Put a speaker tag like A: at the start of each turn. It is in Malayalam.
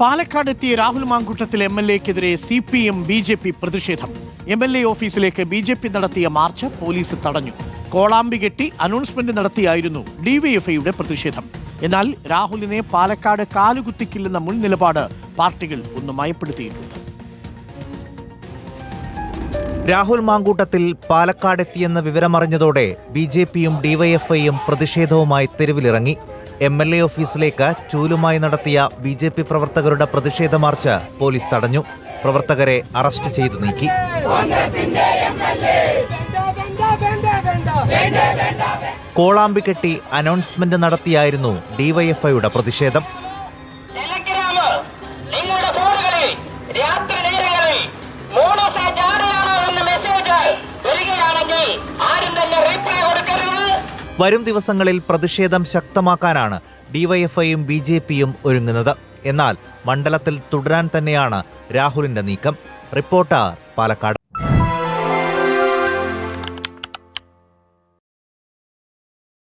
A: പാലക്കാട് എത്തിയ Rahul Mamkootathil M L എക്കെതിരെ C P M B J P പ്രതിഷേധം. എം എൽ എ ഓഫീസിലേക്ക് ബി ജെ പി നടത്തിയ മാർച്ച് പോലീസ് തടഞ്ഞു. കോളാമ്പി കെട്ടി അനൗൺസ്മെന്റ് നടത്തിയായിരുന്നു ഡിവൈഎഫ്ഐയുടെ പ്രതിഷേധം. എന്നാൽ രാഹുലിനെ പാലക്കാട് കാലുകുത്തിക്കില്ലെന്ന മുൻ നിലപാട് പാർട്ടികൾ ഒന്ന് മയപ്പെടുത്തിയിട്ടുണ്ട്.
B: രാഹുൽ മാങ്കൂട്ടത്തിൽ പാലക്കാടെത്തിയെന്ന വിവരമറിഞ്ഞതോടെ ബി ജെ പിയും ഡിവൈഎഫ്ഐയും പ്രതിഷേധവുമായി തെരുവിലിറങ്ങി. എം എൽ എ ഓഫീസിലേക്ക് ചൂലുമായി നടത്തിയ ബി ജെ പി പ്രവർത്തകരുടെ പ്രതിഷേധ മാർച്ച് പോലീസ് തടഞ്ഞു. പ്രവർത്തകരെ അറസ്റ്റ് ചെയ്തു നീക്കി. കോളാമ്പി കെട്ടി അനൗൺസ്മെന്റ് നടത്തിയായിരുന്നു ഡിവൈഎഫ്ഐയുടെ പ്രതിഷേധം. വരും ദിവസങ്ങളിൽ പ്രതിഷേധം ശക്തമാക്കാനാണ് ഡിവൈഎഫ്ഐയും ബി ജെ പിയും ഒരുങ്ങുന്നത്. എന്നാൽ മണ്ഡലത്തിൽ തുടരാൻ തന്നെയാണ് രാഹുലിന്റെ നീക്കം. റിപ്പോർട്ടർ പാലക്കാട്.